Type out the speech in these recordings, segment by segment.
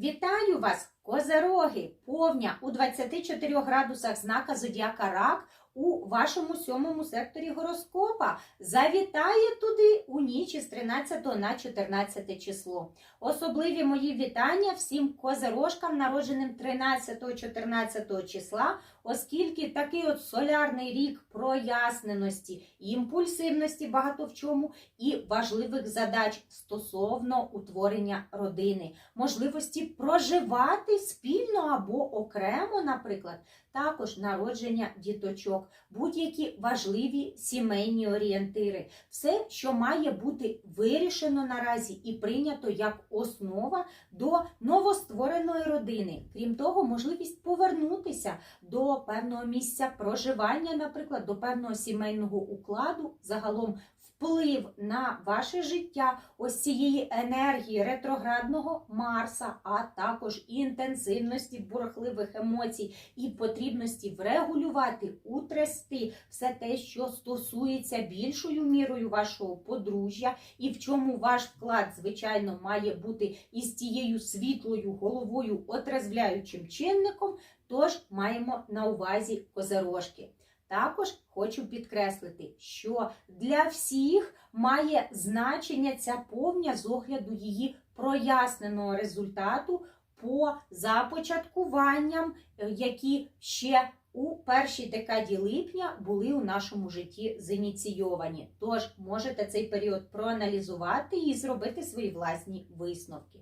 Вітаю вас, козероги! Повня у 24 градусах знака Зодіака Рак у вашому сьомому секторі гороскопа. Завітає туди у ніч із 13 на 14 число. Особливі мої вітання всім козерожкам, народженим 13-14 числа, оскільки такий от солярний рік проясненості, імпульсивності багато в чому і важливих задач стосовно утворення родини, можливості проживати спільно або окремо, наприклад, також народження діточок, будь-які важливі сімейні орієнтири, все, що має бути вирішено наразі і прийнято як основа до новоствореної родини. Крім того, можливість повернутися до певного місця проживання, наприклад, до певного сімейного укладу, загалом вплив на ваше життя ось цієї енергії ретроградного Марса, а також інтенсивності бурхливих емоцій і потрібності врегулювати, утрясти все те, що стосується більшою мірою вашого подружжя, і в чому ваш вклад, звичайно, має бути із тією світлою головою отрезвляючим чинником. Тож маємо на увазі козерожки. Також хочу підкреслити, що для всіх має значення ця повня з огляду її проясненого результату по започаткуванням, е, які ще у першій декаді липня були у нашому житті зініційовані. Тож можете цей період проаналізувати і зробити свої власні висновки.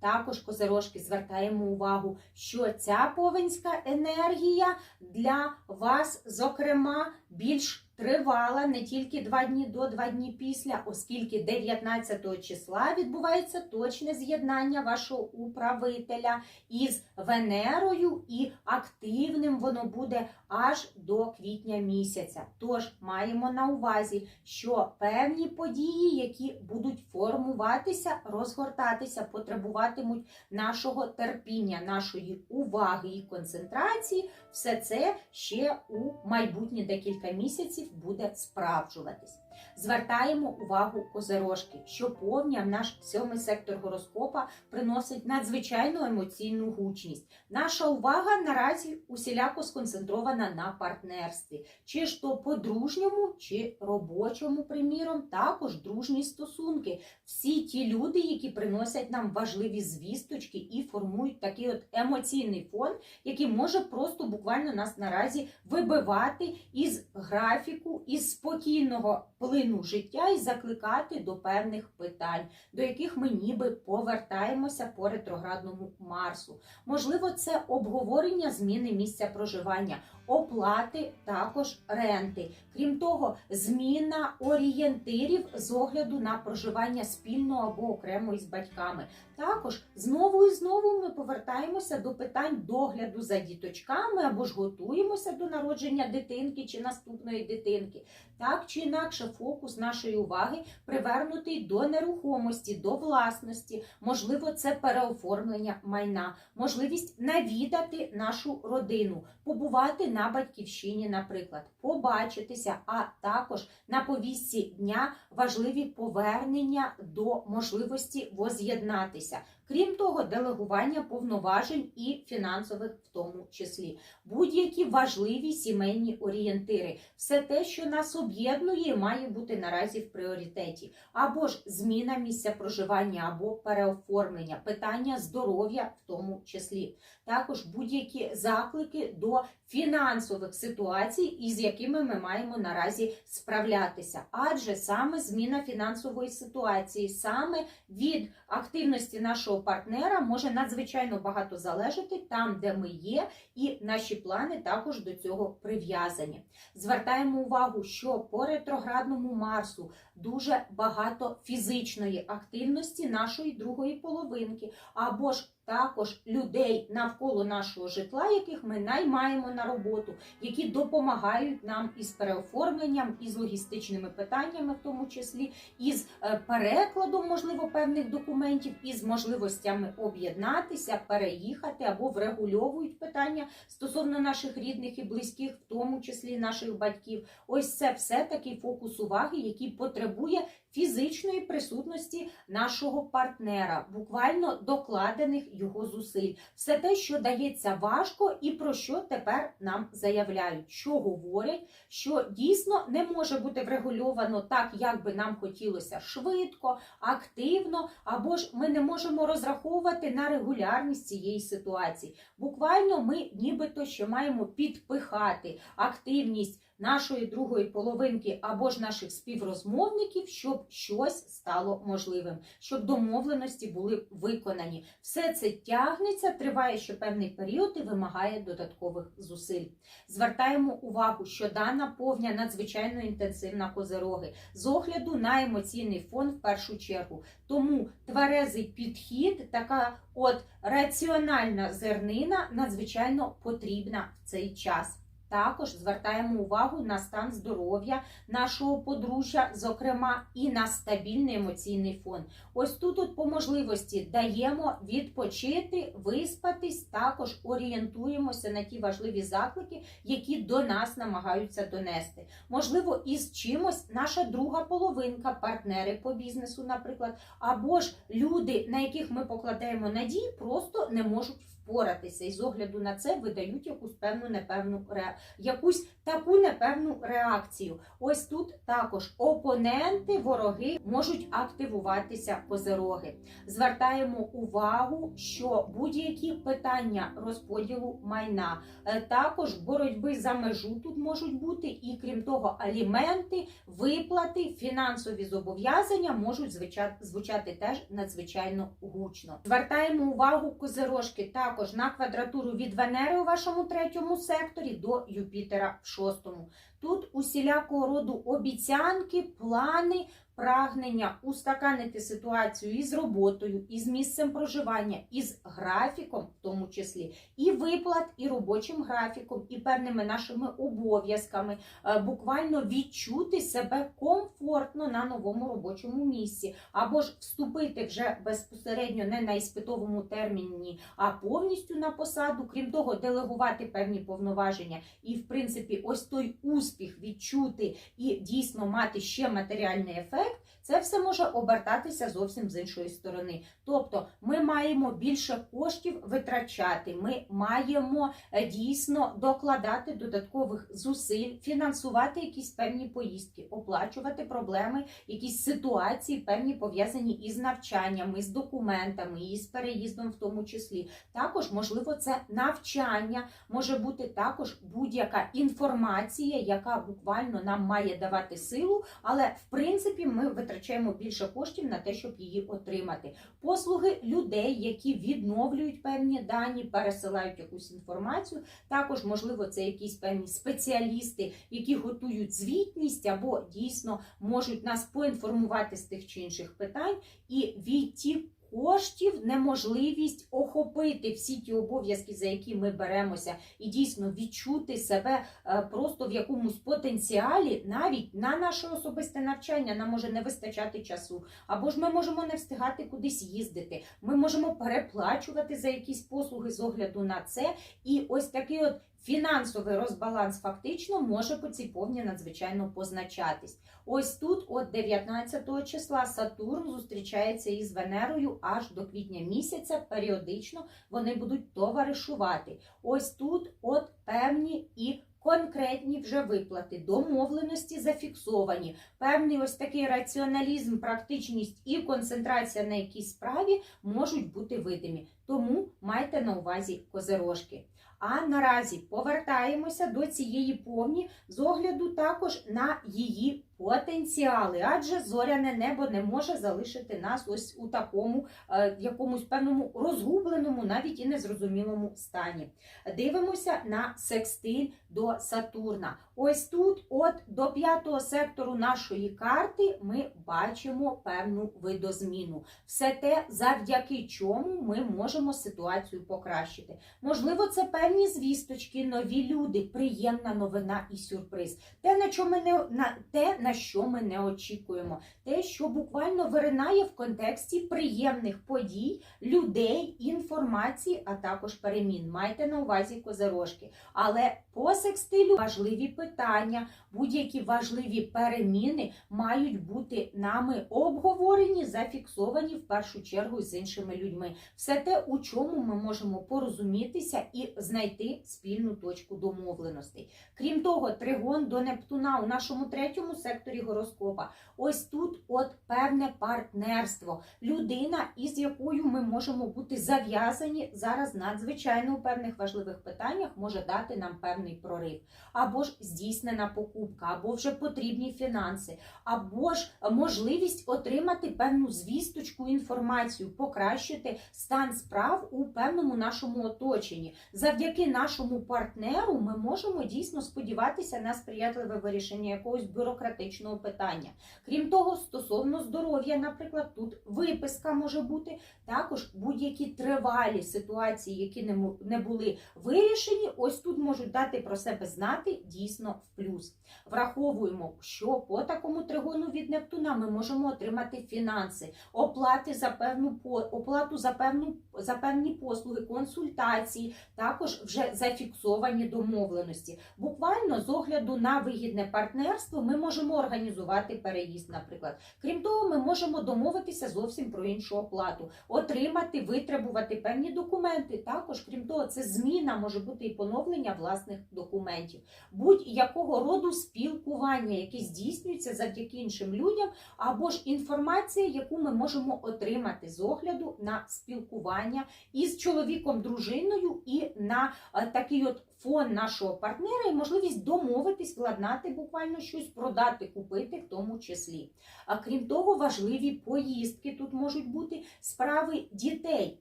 Також козирожки звертаємо увагу, що ця повенська енергія для вас, зокрема, більш тривала не тільки два дні до, два дні після, оскільки 19 числа відбувається точне з'єднання вашого управителя із Венерою, і активним воно буде аж до квітня місяця. Тож маємо на увазі, що певні події, які будуть формуватися, розгортатися, потребуватимуть нашого терпіння, нашої уваги і концентрації, все це ще у майбутні декілька місяців буде справджуватись. Звертаємо увагу козерожки, що повня наш сьомий сектор гороскопа приносить надзвичайну емоційну гучність. Наша увага наразі усіляко сконцентрована на партнерстві, чи ж то по-дружньому, чи робочому, приміром, також дружні стосунки. Всі ті люди, які приносять нам важливі звісточки і формують такий от емоційний фон, який може просто буквально нас наразі вибивати із графіку, із спокійного плину життя і закликати до певних питань, до яких ми ніби повертаємося по ретроградному Марсу. Можливо, це обговорення зміни місця проживання, оплати також ренти. Крім того, зміна орієнтирів з огляду на проживання спільно або окремо із батьками. Також знову і знову ми повертаємося до питань догляду за діточками або ж готуємося до народження дитинки чи наступної дитинки. Так чи інакше, фокус нашої уваги привернутий до нерухомості, до власності, можливо, це переоформлення майна, можливість навідати нашу родину, побувати на батьківщині, наприклад, побачитися, а також на повістці дня важливі повернення до можливості воз'єднатися. Крім того, делегування повноважень і фінансових в тому числі, будь-які важливі сімейні орієнтири, все те, що нас об'єднує, має бути наразі в пріоритеті, або ж зміна місця проживання, або переоформлення, питання здоров'я в тому числі, також будь-які заклики до фінансових ситуацій, із якими ми маємо наразі справлятися, адже саме зміна фінансової ситуації, саме від активності нашого партнера може надзвичайно багато залежати там, де ми є, і наші плани також до цього прив'язані. Звертаємо увагу, що по ретроградному Марсу дуже багато фізичної активності нашої другої половинки, або ж також людей навколо нашого житла, яких ми наймаємо на роботу, які допомагають нам із переоформленням, із логістичними питаннями, в тому числі, із е, перекладом, можливо, певних документів, із можливостями об'єднатися, переїхати або врегульовують питання стосовно наших рідних і близьких, в тому числі наших батьків. Ось це все такий фокус уваги, який потребує фізичної присутності нашого партнера, буквально докладених його зусиль. Все те, що дається важко, і про що тепер нам заявляють, що говорять, що дійсно не може бути врегульовано так, як би нам хотілося швидко, активно, або ж ми не можемо розраховувати на регулярність цієї ситуації. Буквально ми нібито ще маємо підпихати активність нашої другої половинки або ж наших співрозмовників, щоб щось стало можливим, щоб домовленості були виконані. Все це тягнеться, триває ще певний період і вимагає додаткових зусиль. Звертаємо увагу, що дана повня надзвичайно інтенсивна козероги з огляду на емоційний фон в першу чергу. Тому тверезий підхід, така от раціональна зернина надзвичайно потрібна в цей час. Також звертаємо увагу на стан здоров'я нашого подружжя, зокрема, і на стабільний емоційний фон. Ось тут, от по можливості, даємо відпочити, виспатись, також орієнтуємося на ті важливі заклики, які до нас намагаються донести. Можливо, із чимось наша друга половинка, партнери по бізнесу, наприклад, або ж люди, на яких ми покладаємо надії, просто не можуть впоратися. І з огляду на це видають якусь певну непевну ре... якусь таку непевну реакцію. Ось тут також опоненти, вороги можуть активуватися козероги. Звертаємо увагу, що будь-які питання розподілу майна, е, також боротьби за межу тут можуть бути, і крім того, аліменти, виплати, фінансові зобов'язання можуть звучати, теж надзвичайно гучно. Звертаємо увагу козерожки також на квадратуру від Венери у вашому третьому секторі до Юпітера в шостому. Тут усілякого роду обіцянки, плани, прагнення устаканити ситуацію із роботою, із місцем проживання, із графіком, в тому числі, і виплат, і робочим графіком, і певними нашими обов'язками, е, буквально відчути себе комфортно на новому робочому місці, або ж вступити вже безпосередньо не на іспитовому терміні, а повністю на посаду, крім того, делегувати певні повноваження, і, в принципі, ось той успіх відчути і дійсно мати ще матеріальний ефект. work Це все може обертатися зовсім з іншої сторони. Тобто ми маємо більше коштів витрачати, ми маємо е, дійсно докладати додаткових зусиль, фінансувати якісь певні поїздки, оплачувати проблеми, якісь ситуації, певні пов'язані із навчаннями, з документами, із переїздом, в тому числі. Також, можливо, це навчання, може бути також будь-яка інформація, яка буквально нам має давати силу, але в принципі ми витрачаємо більше коштів на те, щоб її отримати. Послуги людей, які відновлюють певні дані, пересилають якусь інформацію. Також, можливо, це якісь певні спеціалісти, які готують звітність або дійсно можуть нас поінформувати з тих чи інших питань і відтік. Коштів неможливість охопити всі ті обов'язки, за які ми беремося, і дійсно відчути себе е, просто в якомусь потенціалі, навіть на наше особисте навчання нам може не вистачати часу, або ж ми можемо не встигати кудись їздити. Ми можемо переплачувати за якісь послуги з огляду на це. І ось такий от фінансовий розбаланс фактично може по цій повні надзвичайно позначатись. Ось тут, от 19 числа, Сатурн зустрічається із Венерою аж до квітня місяця. Періодично вони будуть товаришувати. Ось тут, от певні і конкретні вже виплати, домовленості зафіксовані, певний ось такий раціоналізм, практичність і концентрація на якійсь справі можуть бути видимі. Тому майте на увазі козирожки. А наразі повертаємося до цієї повні з огляду також на її потенціали, адже зоряне небо не може залишити нас ось у такому е, якомусь певному розгубленому, навіть і незрозумілому стані. Дивимося на секстиль до Сатурна. Ось тут, от до п'ятого сектору нашої карти, ми бачимо певну видозміну. Все те, завдяки чому ми можемо ситуацію покращити. Можливо, це певні звісточки, нові люди, приємна новина і сюрприз. Те, на чому ми не на те, на що ми не очікуємо. Те, що буквально виринає в контексті приємних подій, людей, інформації, а також перемін. Майте на увазі козирожки. Але по секстилю важливі питання, будь-які важливі переміни мають бути нами обговорені, зафіксовані в першу чергу з іншими людьми. Все те, у чому ми можемо порозумітися і знайти спільну точку домовленостей. Крім того, тригон до Нептуна у нашому третьому секторі гороскопа. Ось тут от певне партнерство, людина, із якою ми можемо бути зав'язані зараз надзвичайно у певних важливих питаннях, може дати нам певний прорив, або ж здійснена покупка, або вже потрібні фінанси, або ж можливість отримати певну звісточку, інформацію, покращити стан справ у певному нашому оточенні. Завдяки нашому партнеру ми можемо дійсно сподіватися на сприятливе вирішення якогось бюрократичного питання. Крім того, стосовно здоров'я, наприклад, тут виписка може бути також будь-які тривалі ситуації, які не були вирішені, ось тут можуть дати про себе знати дійсно в плюс. Враховуємо, що по такому тригону від Нептуна ми можемо отримати фінанси, оплати за певну оплату за певну за певні послуги, консультації, також вже зафіксовані домовленості. Буквально з огляду на вигідне партнерство ми можемо організувати переїзд, наприклад. Крім того, ми можемо домовитися зовсім про іншу оплату, отримати, витребувати певні документи. Також, крім того, це зміна може бути і поновлення власних документів, будь-якого роду спілкування, яке здійснюється завдяки іншим людям, або ж інформація, яку ми можемо отримати з огляду на спілкування із чоловіком, дружиною і на е, такий от фон нашого партнера і можливість домовитись, владнати буквально щось, продати, купити в тому числі. А крім того, важливі поїздки тут можуть бути справи дітей.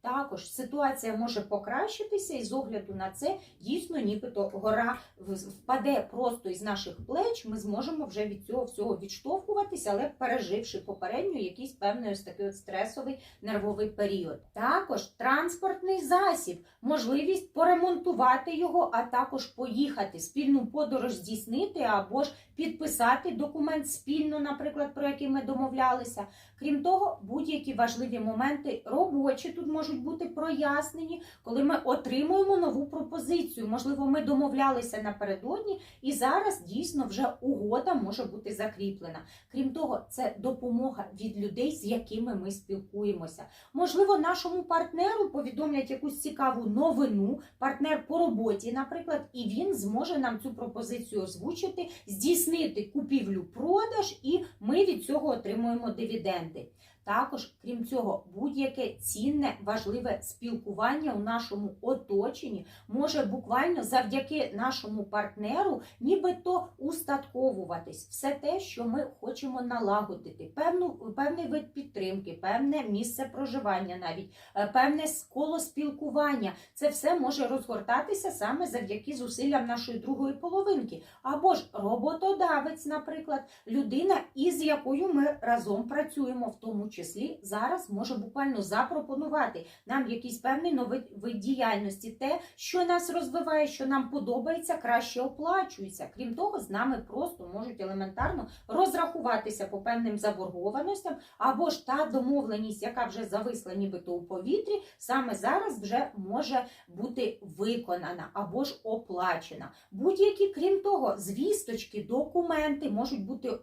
Також ситуація може покращитися, і з огляду на це дійсно, нібито гора впаде просто із наших плеч. Ми зможемо вже від цього всього відштовхуватися, але переживши попередньо якийсь певний ось такий от стресовий нервовий період. Також транспортний засіб, можливість поремонтувати його, а також поїхати, спільну подорож здійснити або ж підписати документ спільно, наприклад, про який ми домовлялися. Крім того, будь-які важливі моменти робочі тут можуть бути прояснені, коли ми отримуємо нову пропозицію. Можливо, ми домовлялися напередодні, і зараз дійсно вже угода може бути закріплена. Крім того, це допомога від людей, з якими ми спілкуємося. Можливо, нашому партнеру повідомлять якусь цікаву новину, партнер по роботі, наприклад, і він зможе нам цю пропозицію озвучити, здійснити купівлю-продаж, і ми від цього отримуємо дивіденди. Також, крім цього, будь-яке цінне, важливе спілкування у нашому оточенні може буквально завдяки нашому партнеру нібито устатковуватись. Все те, що ми хочемо налагодити, певну, певний вид підтримки, певне місце проживання, навіть е, певне коло спілкування. Це все може розгортатися саме завдяки зусиллям нашої другої половинки. Або ж роботодавець, наприклад, людина, із якою ми разом працюємо, в тому числі зараз може буквально запропонувати нам якийсь певний новий вид діяльності, те, що нас розвиває, що нам подобається, краще оплачується. Крім того, з нами просто можуть елементарно розрахуватися по певним заборгованостям, або ж та домовленість, яка вже зависла нібито у повітрі, саме зараз вже може бути виконана або ж оплачена. Будь-які, крім того, звісточки, документи можуть бути е,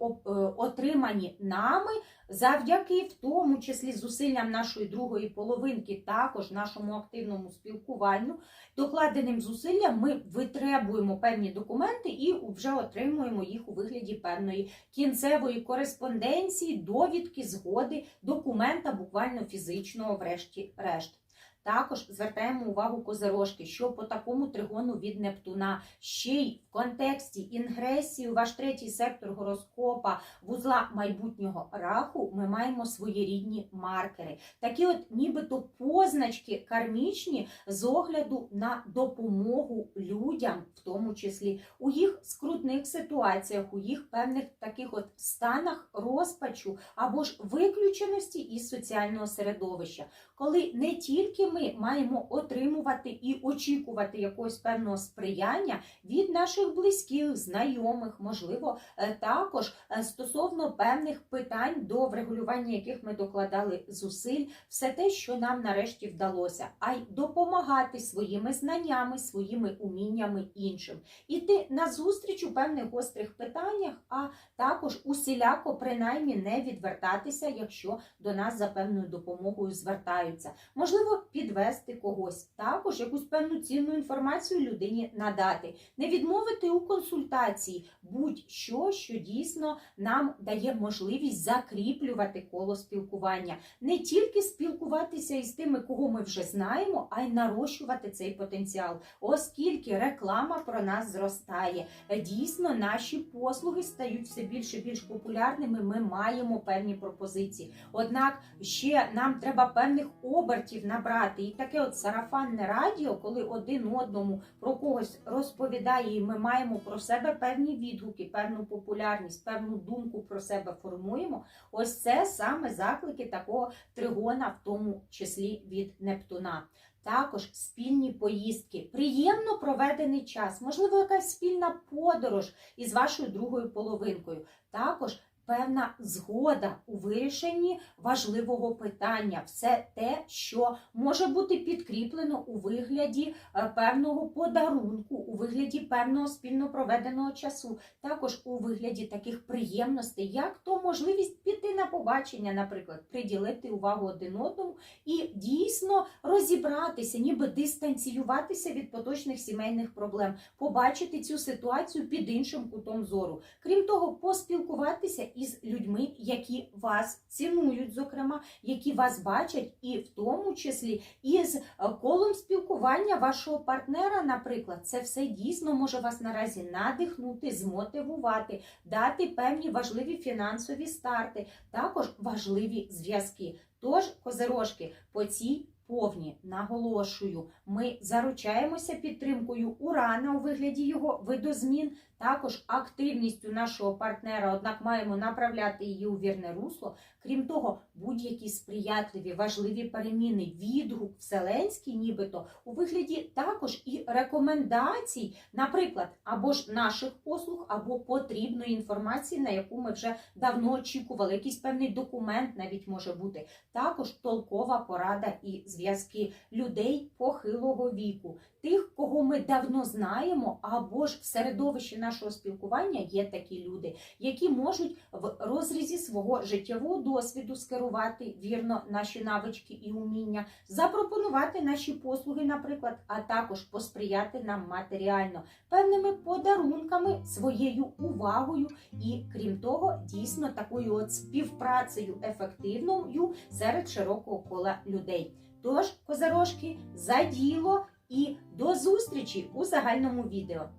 отримані нами завдяки в тому числі зусиллям нашої другої половинки, також нашому активному спілкуванню, докладеним зусиллям ми витребуємо певні документи і вже отримуємо їх у вигляді певної кінцевої кореспонденції, довідки, згоди, документа, буквально фізичного, врешті-решт. Також звертаємо увагу козирожки, що по такому тригону від Нептуна ще й в контексті інгресії ваш третій сектор гороскопа вузла майбутнього раху ми маємо своєрідні маркери. Такі от нібито позначки кармічні з огляду на допомогу людям, в тому числі у їх скрутних ситуаціях, у їх певних таких от станах розпачу або ж виключеності із соціального середовища, коли не тільки ми маємо отримувати і очікувати якогось певного сприяння від наших близьких, знайомих, можливо, е, також е, стосовно певних питань, до врегулювання яких ми докладали зусиль, все те, що нам нарешті вдалося, а й допомагати своїми знаннями, своїми уміннями іншим, іти на зустріч у певних гострих питаннях, а також усіляко принаймні не відвертатися, якщо до нас за певною допомогою звертаються. Можливо, підвести когось, також якусь певну цінну інформацію людині надати, не відмовити у консультації будь-що, що дійсно нам дає можливість закріплювати коло спілкування, не тільки спілкуватися із тими, кого ми вже знаємо, а й нарощувати цей потенціал, оскільки реклама про нас зростає. Дійсно, наші послуги стають все більше і більш популярними. Ми маємо певні пропозиції. Однак ще нам треба певних обертів набрати. І таке от сарафанне радіо, коли один одному про когось розповідає, і ми маємо про себе певні відгуки, певну популярність, певну думку про себе формуємо. Ось це саме заклики такого тригона, в тому числі від Нептуна. Також спільні поїздки, приємно проведений час, можливо, якась спільна подорож із вашою другою половинкою. Також певна згода у вирішенні важливого питання, все те, що може бути підкріплено у вигляді е, певного подарунку, у вигляді певного спільно проведеного часу, також у вигляді таких приємностей, як то можливість піти на побачення, наприклад, приділити увагу один одному і дійсно розібратися, ніби дистанціюватися від поточних сімейних проблем, побачити цю ситуацію під іншим кутом зору. Крім того, поспілкуватися із людьми, які вас цінують, зокрема, які вас бачать, і в тому числі із е, колом спілкування вашого партнера, наприклад, це все дійсно може вас наразі надихнути, змотивувати, дати певні важливі фінансові старти, також важливі зв'язки. Тож, козирожки, по цій повні наголошую, ми заручаємося підтримкою урана у вигляді його видозмін, також активністю нашого партнера, однак маємо направляти її у вірне русло. Крім того, будь-які сприятливі, важливі переміни, відгук вселенський, нібито у вигляді також і рекомендацій, наприклад, або ж наших послуг, або потрібної інформації, на яку ми вже давно очікували. Якийсь певний документ навіть може бути. Також толкова порада і зв'язки людей похилого віку, тих, кого ми давно знаємо, або ж в середовищі нашого спілкування є такі люди, які можуть в розрізі свого життєвого досвіду скерувати вірно наші навички і уміння, запропонувати наші послуги, наприклад, а також посприяти нам матеріально певними подарунками, своєю увагою і, крім того, дійсно такою от співпрацею ефективною серед широкого кола людей. Тож, козарожки, за діло і до зустрічі у загальному відео.